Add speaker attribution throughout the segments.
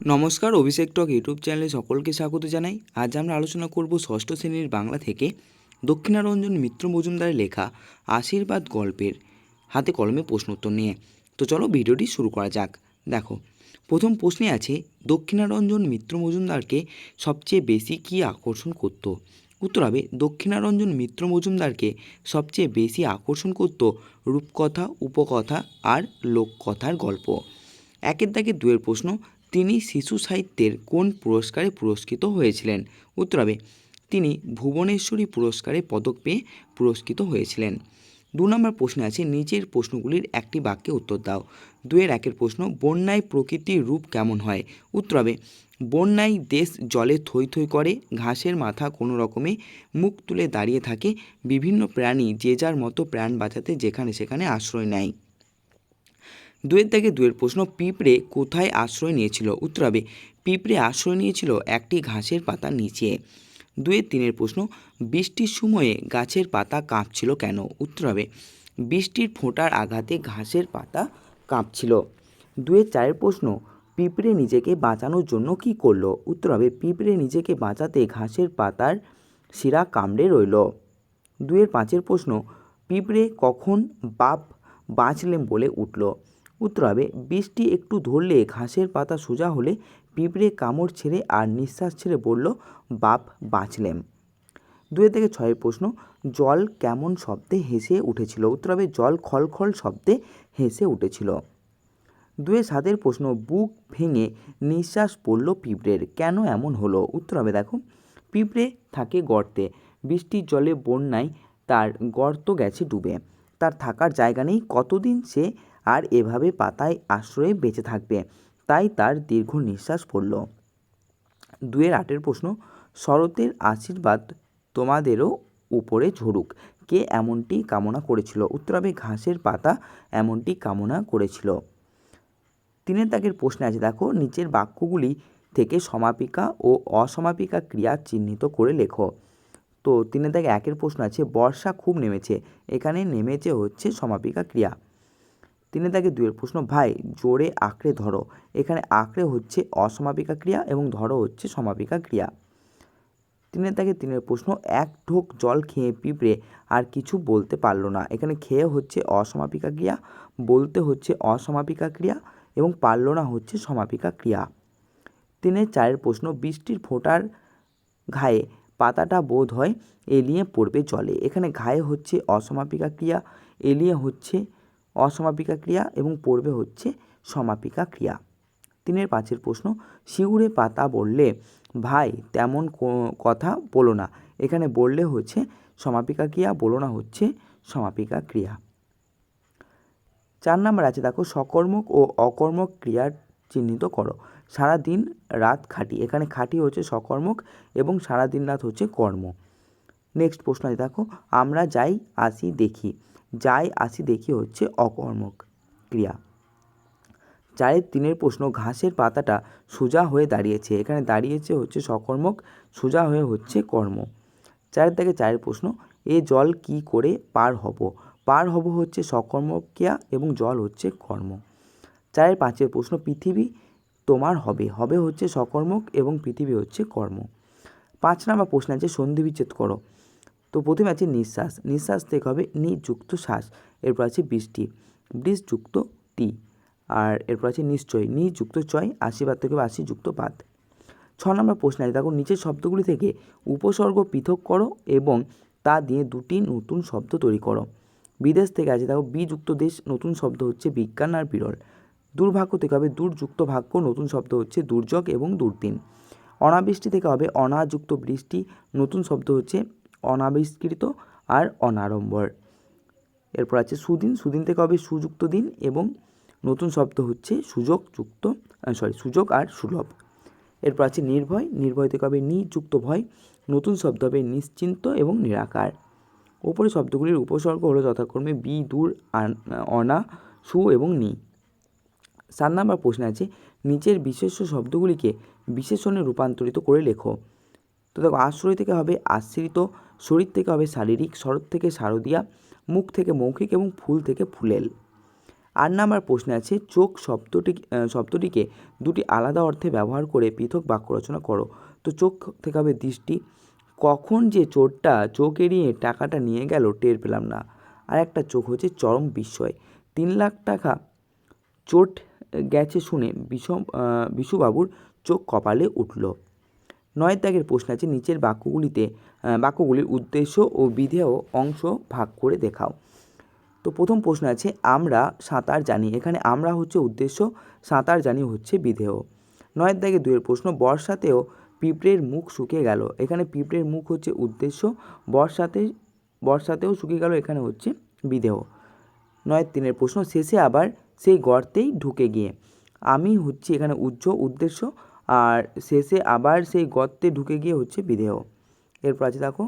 Speaker 1: নমস্কার, অভিষেক টক ইউটিউব চ্যানেলে সকলকে স্বাগত জানাই। আজ আমরা আলোচনা করব ষষ্ঠ শ্রেণির বাংলা থেকে দক্ষিণারঞ্জন মিত্র মজুমদারের লেখা আশীর্বাদ গল্পের হাতে কলমে প্রশ্ন উত্তর নিয়ে। তো চলো ভিডিওটি শুরু করা যাক। দেখো, প্রথম প্রশ্নে আছে, দক্ষিণারঞ্জন মিত্র মজুমদারকে সবচেয়ে বেশি কী আকর্ষণ করত? উত্তর হবে, দক্ষিণারঞ্জন মিত্র মজুমদারকে সবচেয়ে বেশি আকর্ষণ করত রূপকথা, উপকথা আর লোককথার গল্প। একের দাগে দুয়ের প্রশ্ন তিনি শিশু সাহিত্যের কোন পুরস্কারে পুরস্কৃত হয়েছিলেন? উত্তর হবে তিনি ভুবনেশ্বরী পুরস্কারে পদক পেয়ে পুরস্কৃত হয়েছিলেন। দু নম্বর প্রশ্নে আছে, নিচের প্রশ্নগুলির একটি বাক্যে উত্তর দাও। দুয়ের একের প্রশ্ন, বন্যায় প্রকৃতির রূপ কেমন হয়? উত্তর হবে বন্যায় দেশ জলে থই থই করে, ঘাসের মাথা কোনো রকমে মুখ তুলে দাঁড়িয়ে থাকে, বিভিন্ন প্রাণী যে যার মতো প্রাণ বাঁচাতে যেখানে সেখানে আশ্রয় নেয়। দুয়ের থেকে দুয়ের প্রশ্ন পিঁপড়ে কোথায় আশ্রয় নিয়েছিল? উত্তর হবে, পিঁপড়ে আশ্রয় নিয়েছিল একটি ঘাসের পাতা নিচে। দুয়ের তিনের প্রশ্ন, বৃষ্টির সময়ে গাছের পাতা কাঁপছিল কেন? উত্তর হবে, বৃষ্টির ফোঁটার আঘাতে ঘাসের পাতা কাঁপছিল। দুয়ের চারের প্রশ্ন, পিঁপড়ে নিজেকে বাঁচানোর জন্য কি করল? উত্তর হবে, পিঁপড়ে নিজেকে বাঁচাতে ঘাসের পাতার শিরা কামড়ে রইল। দুয়ের পাঁচের প্রশ্ন, পিঁপড়ে কখন বাপ বাঁচলেন বলে উঠল? উত্তর হবে বৃষ্টি একটু ধরলে ঘাসের পাতা সোজা হলে পিঁপড়ে কামড় ছেড়ে আর নিঃশ্বাস ছেড়ে বলল, বাপ, বাঁচলেম। দুই থেকে ছয়ের প্রশ্ন, জল কেমন শব্দে হেসে উঠেছিল? উত্তর হবে জল খলখল শব্দে হেসে উঠেছিল। দুয়ে সাতের প্রশ্ন, বুক ভেঙে নিঃশ্বাস পড়ল পিঁপড়ের, কেন এমন হলো? উত্তর হবে দেখো, পিঁপড়ে থাকে গর্তে, বৃষ্টির জলে বন্যায় তার গর্ত গেছে ডুবে, তার থাকার জায়গা নেই, কতদিন সে আর এভাবে পাতায় আশ্রয়ে বেঁচে থাকবে। তাই তার দীর্ঘ নিঃশ্বাস পড়ল। দুয়ের আটের প্রশ্ন, শরতের আশীর্বাদ তোমাদেরও উপরে ঝরুক। কে এমনটি কামনা করেছিল? উত্তর হবে, ঘাসের পাতা এমনটি কামনা করেছিল। তিনের দাগের প্রশ্নে আছে, দেখো, নিচের বাক্যগুলি থেকে সমাপিকা ও অসমাপিকা ক্রিয়া চিহ্নিত করে লেখো। তো তিনের দাগে একের প্রশ্ন আছে, বর্ষা খুব নেমেছে। এখানে নেমেছে হচ্ছে সমাপিকা ক্রিয়া। তিনের দাগে দুয়ের প্রশ্ন, ভাই, জোরে আঁকড়ে ধরো। এখানে আঁকড়ে হচ্ছে অসমাপিকা ক্রিয়া এবং ধরো হচ্ছে সমাপিকা ক্রিয়া। তিনের দাগে তিনের প্রশ্ন, এক ঢোক জল খেয়ে পিঁপড়ে, আর কিছু বলতে পারল না। এখানে খেয়ে হচ্ছে অসমাপিকা ক্রিয়া, বলতে হচ্ছে অসমাপিকা ক্রিয়া এবং পারল না হচ্ছে সমাপিকা ক্রিয়া। তিনের চারের প্রশ্ন, বৃষ্টির ফোঁটার ঘায়ে পাতাটা বোধ হয় এলিয়ে পড়বে জলে। এখানে ঘায়ে হচ্ছে অসমাপিকা ক্রিয়া, এলিয়ে হচ্ছে অসমাপিকা ক্রিয়া এবং পড়বে হচ্ছে সমাপিকা ক্রিয়া। তিনের পাঁচের প্রশ্ন, শিউরে পাতা বললে, ভাই, তেমন কথা বলো না। এখানে বললে হচ্ছে সমাপিকা ক্রিয়া, বলো না হচ্ছে সমাপিকা ক্রিয়া। চার নাম্বার আছে, দেখো, সকর্মক ও অকর্মক ক্রিয়ার চিহ্নিত করো। সারা দিন রাত খাটি। এখানে খাটি হচ্ছে সকর্মক এবং সারা দিন রাত হচ্ছে কর্ম। নেক্সট প্রশ্ন আছে, দেখো, আমরা যাই, আসি, দেখি। যাই আসি দেখি হচ্ছে অকর্মক ক্রিয়া। চারের তিনের প্রশ্ন, ঘাসের পাতাটা সোজা হয়ে দাঁড়িয়েছে, এখানে দাঁড়িয়েছে হচ্ছে সকর্মক, সোজা হয়ে হচ্ছে কর্ম। চারের থেকে চারের প্রশ্ন, এ জল কি করে পার হব? পার হব হচ্ছে সকর্মক ক্রিয়া এবং জল হচ্ছে কর্ম। চারের পাঁচের প্রশ্ন, পৃথিবী তোমার হবে হবে হচ্ছে সকর্মক এবং পৃথিবী হচ্ছে কর্ম। পাঁচ নাম্বার প্রশ্ন আছে সন্ধি বিচ্ছেদ করো। তো প্রথমে আছে নিঃশ্বাস। নিঃশ্বাস থেকে হবে নিযুক্ত শ্বাস, এরপর আছে বৃষ্টি। বৃষ যুক্ত টি। আর এরপর আছে নিশ্চয়। নিযুক্ত চয়, আশীর্বাদ থেকে হবে আশি যুক্ত পাত। ছ নম্বর প্রশ্ন আছে। দেখো, নিচের শব্দগুলি থেকে উপসর্গ পৃথক করো এবং তা দিয়ে দুটি নতুন শব্দ তৈরি করো। বিদেশ থেকে আছে, দেখো, বিযুক্ত দেশ, নতুন শব্দ হচ্ছে বিজ্ঞান আর বিরল। দুর্ভাগ্য থেকে হবে দূরযুক্ত ভাগ্য, নতুন শব্দ হচ্ছে দুর্যোগ এবং দুর্দিন। অনাবৃষ্টি থেকে হবে অনাযুক্ত বৃষ্টি, নতুন শব্দ হচ্ছে অনাবিষ্কৃত আর অনাড়ম্বর। এরপর আছে সুদিন। সুদিন থেকে হবে সুযুক্ত দিন এবং নতুন শব্দ হচ্ছে সুযোগ যুক্ত সরি সুযোগ আর সুলভ। এরপর আছে নির্ভয়। নির্ভয় থেকে হবে নিযুক্ত ভয়। নতুন শব্দ হবে নিশ্চিন্ত এবং নিরাকার। ওপরে শব্দগুলির উপসর্গ হলো যথাক্রমে বি, দূর অনা, সু এবং নি। সাত নাম্বার প্রশ্ন আছে, নিচের বিশেষ্য শব্দগুলিকে বিশেষণে রূপান্তরিত করে লেখো। তো দেখো, আশ্রয় থেকে হবে আশ্রিত, শরীর থেকে হবে শারীরিক, শরৎ থেকে শারদিয়া, মুখ থেকে মৌখিক এবং ফুল থেকে ফুলেল। আট নাম্বার প্রশ্নে আছে, চোখ শব্দটি শব্দটিকে দুটি আলাদা অর্থে ব্যবহার করে পৃথক বাক্য রচনা করো। তো চোখ থেকে হবে দৃষ্টি। কখন যে চোরটা চোখ এড়িয়ে টাকাটা নিয়ে গেল, টের পেলাম না। আর একটা চোখ হচ্ছে চরম বিস্ময়। তিন লাখ টাকা চোট গেছে শুনে বিষম বিশুবাবুর চোখ কপালে উঠল। নয় দাগের প্রশ্ন আছে নিচের বাক্যগুলিতে বাক্যগুলির উদ্দেশ্য ও বিধেয় অংশ ভাগ করে দেখাও। তো প্রথম প্রশ্ন আছে, আমরা সাঁতার জানি। এখানে আমরা হচ্ছে উদ্দেশ্য, সাঁতার জানি হচ্ছে বিধেয়। নয়ের দাগে দুয়ের প্রশ্ন, বর্ষাতেও পিঁপড়ের মুখ শুকিয়ে গেল। এখানে পিঁপড়ের মুখ হচ্ছে উদ্দেশ্য, বর্ষাতে, বর্ষাতেও শুকিয়ে গেল, এখানে হচ্ছে বিধেয়। নয় তিনের প্রশ্ন, শেষে আবার সেই গর্তেই ঢুকে গিয়ে, আমি হচ্ছে এখানে উজ্জ উদ্দেশ্য আর শেষে আবার সেই গর্তে ঢুকে গিয়ে হচ্ছে বিদেহ। এরপর আছে দেখো,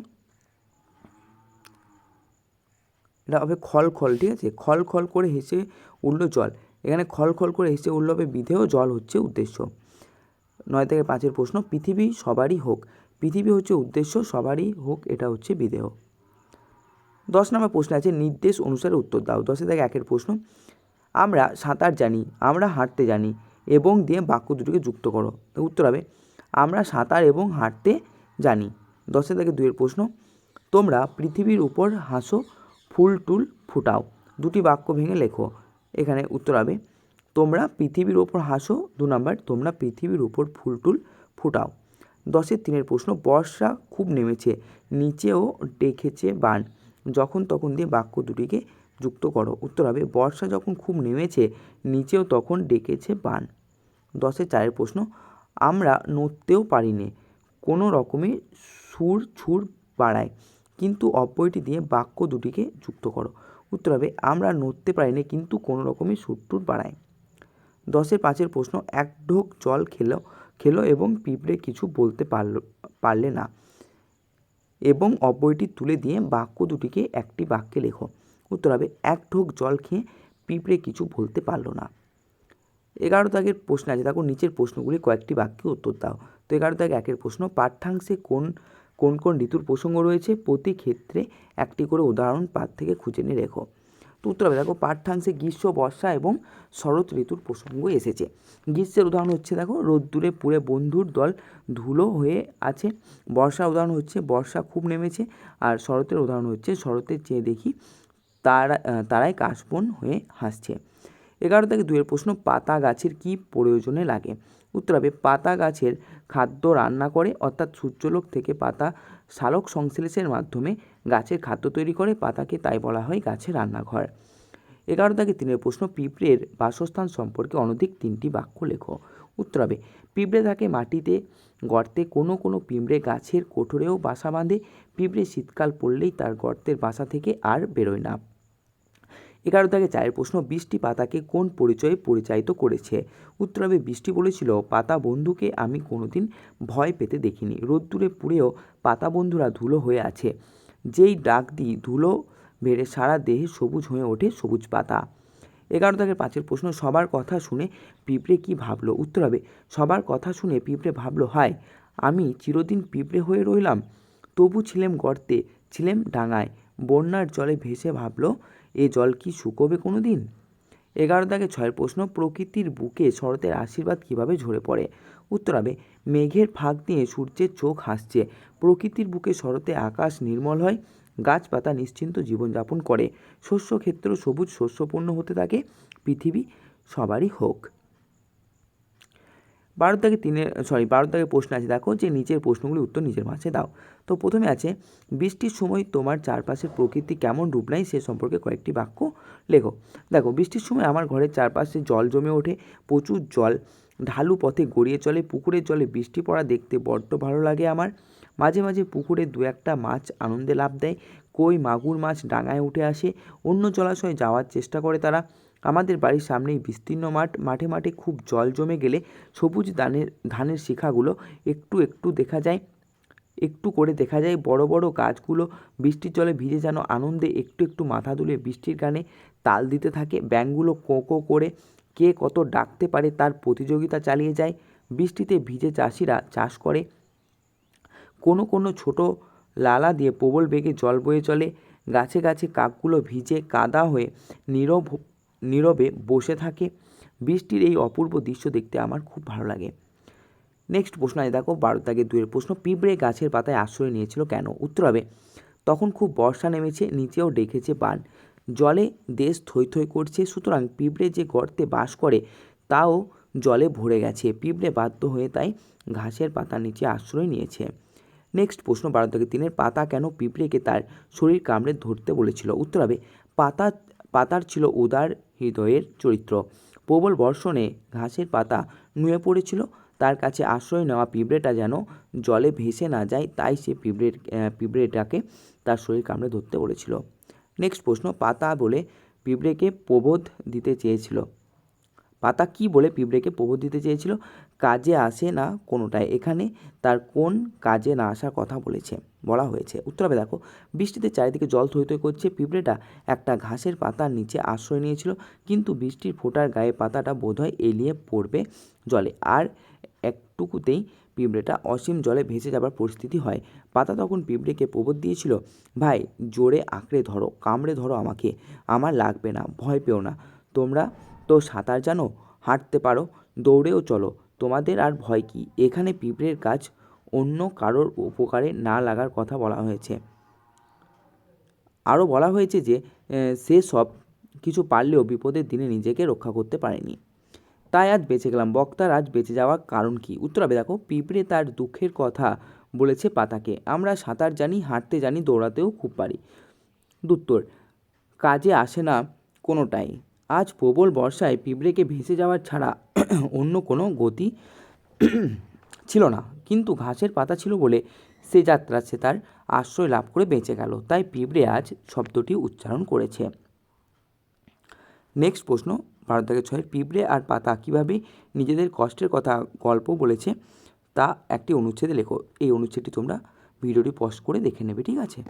Speaker 1: এটা হবে খল খল, ঠিক আছে? খল খল করে হেসে উঠল জল। এখানে খল খল করে হেসে উঠল হবে বিধেয় জল হচ্ছে উদ্দেশ্য। নয় থেকে পাঁচের প্রশ্ন, পৃথিবী সবারই হোক। পৃথিবী হচ্ছে উদ্দেশ্য, সবারই হোক, এটা হচ্ছে বিধেয় দশ নম্বর প্রশ্ন আছে, নির্দেশ অনুসারে উত্তর দাও। দশে থেকে একের প্রশ্ন, আমরা সাঁতার জানি, আমরা হাঁটতে জানি। এবং দিয়ে বাক্য দুটিকে যুক্ত করো। উত্তর হবে, আমরা সাঁতার এবং হাঁটতে জানি। দশে থেকে দুয়ের প্রশ্ন, তোমরা পৃথিবীর উপর হাসো, ফুল টুল ফুটাও। দুটি বাক্য ভেঙে লেখো। এখানে উত্তর হবে, তোমরা পৃথিবীর ওপর হাসো, দু নম্বর, তোমরা পৃথিবীর উপর ফুল টুল ফুটাও। দশের তিনের প্রশ্ন, বর্ষা খুব নেমেছে, নিচেও ডেকেছে বান। যখন তখন দিয়ে বাক্য দুটিকে যুক্ত করো। উত্তর হবে বর্ষা যখন খুব নেমেছে, নিচেও তখন ডেকেছে বান। দশের চারের প্রশ্ন, আমরা নড়তেও পারি নে কোনো রকমে সুর ছুর বাড়ায়, কিন্তু অব্যয়টি দিয়ে বাক্য দুটিকে যুক্ত করো। উত্তর হবে আমরা নড়তে পারি না কিন্তু কোনো রকমে সুর টুর বাড়ায়। দশের পাঁচের প্রশ্ন, এক ঢোক জল খেলো খেলো এবং পিঁপড়ে কিছু বলতে পারল, পারলে না। এবং অব্যয়টি তুলে দিয়ে বাক্য দুটিকে একটি বাক্যে লেখো। উত্তর হবে, এক ঢোক জল খেয়ে পিঁপড়ে কিছু বলতে পারল না। এগারো দাগের প্রশ্ন আছে, দেখো নিচের প্রশ্নগুলি কয়েকটি বাক্যে উত্তর দাও। তো এগারো দাগ একের প্রশ্ন, পাঠ্যাংশে কোন কোন কোন ঋতুর প্রসঙ্গ রয়েছে? প্রতি ক্ষেত্রে একটি করে উদাহরণ পাঠ থেকে খুঁজে নিয়ে রেখো। তো উত্তর হবে, দেখো পাঠ্যাংশে গ্রীষ্ম, বর্ষা এবং শরৎ ঋতুর প্রসঙ্গ এসেছে। গ্রীষ্মের উদাহরণ হচ্ছে, দেখো রোদ্দুরে পুড়ে বন্ধুর দল ধুলো হয়ে আছে। বর্ষার উদাহরণ হচ্ছে, বর্ষা খুব নেমেছে। আর শরতের উদাহরণ হচ্ছে, শরতের চেয়ে দেখি তারা তারাই কাশবন হয়ে হাসছে। এগারো থেকে দুইয়ের প্রশ্ন, পাতা গাছের কী প্রয়োজনে লাগে? উত্তর হবে, পাতা গাছের খাদ্য রান্না করে, অর্থাৎ সূর্যলোক থেকে পাতা সালোক সংশ্লেষের মাধ্যমে গাছের খাদ্য তৈরি করে, পাতাকে তাই বলা হয় গাছের রান্নাঘর। এগারো থেকে তিনের প্রশ্ন, পিঁপড়ের বাসস্থান সম্পর্কে অনধিক তিনটি বাক্য লেখো। উত্তর হবে, পিঁপড়ে থাকে মাটিতে, গর্তে কোনো কোনো পিঁপড়ে গাছের কোঠরেও বাসা বাঁধে, পিঁপড়ে শীতকাল পড়লেই তার গর্তের বাসা থেকে আর বেরোয় না। এগারো থেকে চারের প্রশ্ন, বৃষ্টি পাতাকে কোন পরিচয়ে পরিচালিত করেছে? উত্তর হবে, বৃষ্টি বলেছিল, পাতা বন্ধুকে আমি কোনোদিন ভয় পেতে দেখিনি। রোদ্দুরে পুড়েও পাতা বন্ধুরা ধুলো হয়ে আছে। যেই ডাক দিই, ধুলো বেড়ে সারা দেহে সবুজ হয়ে ওঠে সবুজ পাতা। এগারো থেকে পাঁচের প্রশ্ন, সবার কথা শুনে পিঁপড়ে কি ভাবলো? উত্তর হবে, সবার কথা শুনে পিঁপড়ে ভাবলো, হায়, আমি চিরদিন পিঁপড়ে হয়ে রইলাম। তবু ছিলেম গর্তে, ছিলেম ডাঙায়। বন্যার জলে ভেসে ভাবলো এ জল কি শুকোবে কোনো দিন এগারো দাগে ছয়ের প্রশ্ন, প্রকৃতির বুকে শরতের আশীর্বাদ কীভাবে ঝরে পড়ে? উত্তর হবে, মেঘের ফাঁক দিয়ে সূর্যের চোখ হাসছে। প্রকৃতির বুকে শরতে আকাশ নির্মল হয়, গাছপাতা নিশ্চিন্ত জীবনযাপন করে। শস্যক্ষেত্র সবুজ, শস্যপূর্ণ হতে থাকে। পৃথিবী সবারই হোক। বারো থেকে তিনের সরি বারো থেকে প্রশ্ন আছে। দেখো যে নিচের প্রশ্নগুলি উত্তর নিজের মাঝে দাও। তো প্রথমে আছে, বৃষ্টির সময় তোমার চারপাশের প্রকৃতি কেমন রূপ নেয় সে সম্পর্কে কয়েকটি বাক্য লেখো। দেখো, বৃষ্টির সময় আমার ঘরের চারপাশে জল জমে ওঠে, প্রচুর জল। ঢালু পথে গড়িয়ে চলে, পুকুরের জলে বৃষ্টি পড়া দেখতে বড্ড ভালো লাগে আমার। মাঝে মাঝে পুকুরে দু একটা মাছ আনন্দে লাভ দেয়, কই মাগুর মাছ ডাঙায় উঠে আসে। অন্য জলাশয়ে যাওয়ার চেষ্টা করে তারা। আমাদের বাড়ির সামনেই বিস্তীর্ণ মাঠ। মাঠে মাঠে খুব জল জমে গেলে সবুজ ধানের ধানের শিখাগুলো একটু একটু দেখা যায়, একটু করে দেখা যায়। বড় বড় গাছগুলো বৃষ্টির জলে ভিজে যেন আনন্দে একটু একটু মাথা তুলে বৃষ্টির গানে তাল দিতে থাকে। ব্যাঙগুলো কো কো করে কে কত ডাকতে পারে তার প্রতিযোগিতা চালিয়ে যায়। বৃষ্টিতে ভিজে চাষিরা চাষ করে। কোনো কোনো ছোট লালা দিয়ে প্রবল বেগে জল বয়ে চলে। গাছে গাছে কাকগুলো ভিজে কাদা হয়ে নীরব নীরবে বসে থাকে। বৃষ্টির এই অপূর্ব দৃশ্য দেখতে আমার খুব ভালো লাগে। নেক্সট প্রশ্ন আছে, দেখো বারো দাগের দুয়ের প্রশ্ন, পিঁপড়ে গাছের পাতায় আশ্রয় নিয়েছিল কেন? উত্তর হবে, তখন খুব বর্ষা নেমেছে, নিচেও ডেকেছে বান। জলে দেশ থই থই করছে, সুতরাং পিঁপড়ে যে গর্তে বাস করে, তাও জলে ভরে গেছে। পিঁপড়ে বাধ্য হয়ে তাই ঘাসের পাতার নিচে আশ্রয় নিয়েছে। নেক্সট প্রশ্ন বারো থেকে তিনের, পাতা কেন পিঁপড়েকে তার শরীর কামড়ে ধরতে বলেছিল? উত্তর হবে, পাতা, পাতার ছিল উদার হৃদয়ের চরিত্র। প্রবল বর্ষণে ঘাসের পাতা নুয়ে পড়েছিল। তার কাছে আশ্রয় নেওয়া পিঁপড়েটা যেন জলে ভেসে না যায়, তাই সে পিঁপড়ে পিঁপড়েটাকে তার শরীর কামড়ে ধরতে বলেছিল। নেক্সট প্রশ্ন, পাতা বলে পিঁপড়েকে প্রবোধ দিতে চেয়েছিল। পাতা কি বলে পিঁপড়েকে প্রবোধ দিতে চেয়েছিল? কাজে আসে না কোনোটাই এখানে তার কোন কাজে না আসার কথা বলেছে, বলা হয়েছে। উত্তর হবে দেখো, বৃষ্টিতে চারিদিকে জল থই থই করছে। পিঁপড়েটা একটা ঘাসের পাতার নিচে আশ্রয় নিয়েছিল, কিন্তু বৃষ্টির ফোঁটার গায়ে পাতাটা বোধহয় এলিয়ে পড়বে জলে। আর একটুকুতেই পিঁপড়েটা অসীম জলে ভেসে যাবার পরিস্থিতি হয়। পাতা তখন পিঁপড়েকে প্রবোধ দিয়েছিল, ভাই, জোরে আঁকড়ে ধরো, কামড়ে ধরো আমাকে। আমার লাগবে না, ভয় পেও না। তোমরা তো সাঁতার জানো হাঁটতে পারো, দৌড়েও চলো। তোমাদের আর ভয় কি? এখানে পিঁপড়ের কাজ অন্য কারোর উপকারে না লাগার কথা বলা হয়েছে। আরও বলা হয়েছে যে সে সব কিছু পারলেও বিপদের দিনে নিজেকে রক্ষা করতে পারেনি। তাই আজ বেঁচে গেলাম। বক্তার আজ বেঁচে যাওয়ার কারণ কি? উত্তর হবে, দেখো, পিঁপড়ে তার দুঃখের কথা বলেছে পাতাকে। আমরা সাঁতার জানি, হাঁটতে জানি, দৌড়াতেও খুব পারি। দুত্তর, কাজে আসে না কোনোটাই। আজ প্রবল বর্ষায় পিঁপড়েকে ভেসে যাওয়ার ছাড়া অন্য কোনো গতি ছিল না। কিন্তু ঘাসের পাতা ছিল বলে সে যাত্রা সে তার আশ্রয় লাভ করে বেঁচে গেল। তাই পিঁপড়ে আজ শব্দটি উচ্চারণ করেছে। নেক্সট প্রশ্ন ভারত থেকে ছয়ের পিঁপড়ে আর পাতা কীভাবে নিজেদের কষ্টের কথা গল্প বলেছে, তা একটি অনুচ্ছেদে লেখো। এই অনুচ্ছেদটি তোমরা ভিডিওটি পজ করে দেখে নেবে, ঠিক আছে?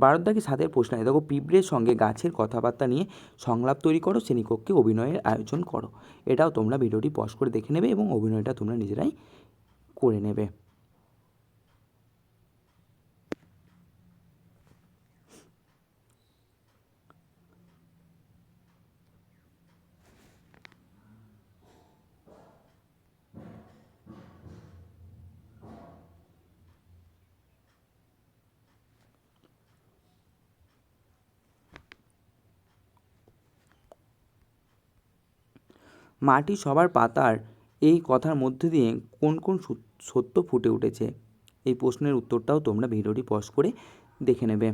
Speaker 1: ভারতদাকে সাদের প্রশ্ন? দেখো, পিঁপড়ের সঙ্গে গাছের কথাবার্তা নিয়ে সংলাপ তৈরি করো, শ্রেণীকক্ষে অভিনয়ের আয়োজন করো। এটাও তোমরা ভিডিওটি পজ করে দেখে নেবে এবং অভিনয়টা তোমরা নিজেরাই করে নেবে। মাটি সবার পাতার এই কথার মধ্যে দিয়ে কোন কোন সত্য ফুটে উঠেছে? এই প্রশ্নের উত্তরটাও তোমরা ভিডিওটি পজ করে দেখে নেবে।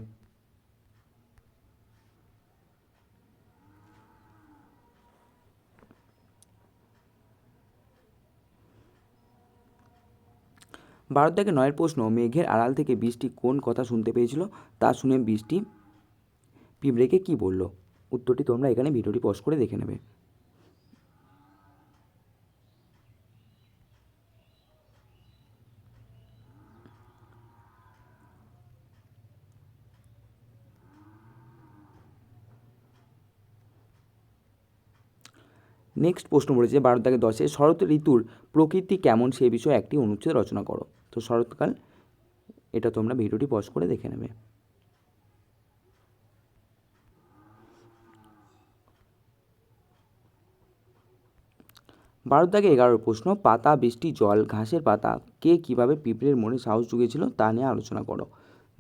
Speaker 1: ভারত থেকে নয়ের প্রশ্ন, মেঘের আড়াল থেকে বৃষ্টি কোন কথা শুনতে পেয়েছিল? তা শুনে বৃষ্টি পিঁপড়েকে কি বলল? উত্তরটি তোমরা এখানে ভিডিওটি পজ করে দেখে নেবে। নেক্সট প্রশ্ন বলেছে বারো থেকে দশে শরৎ ঋতুর প্রকৃতি কেমন সে বিষয়ে একটি অনুচ্ছেদ রচনা করো। তো শরৎকাল, এটা তোমরা ভিডিওটি পজ করে দেখে নেবে। বারো থেকে এগারোর প্রশ্ন, পাতা, বৃষ্টি, জল, ঘাসের পাতা, কে কীভাবে পিঁপড়ের মনে সাহস জুগিয়েছিল তা নিয়ে আলোচনা করো।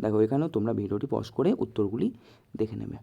Speaker 1: দেখো, এখানেও তোমরা ভিডিওটি পজ করে উত্তরগুলি দেখে নেবে।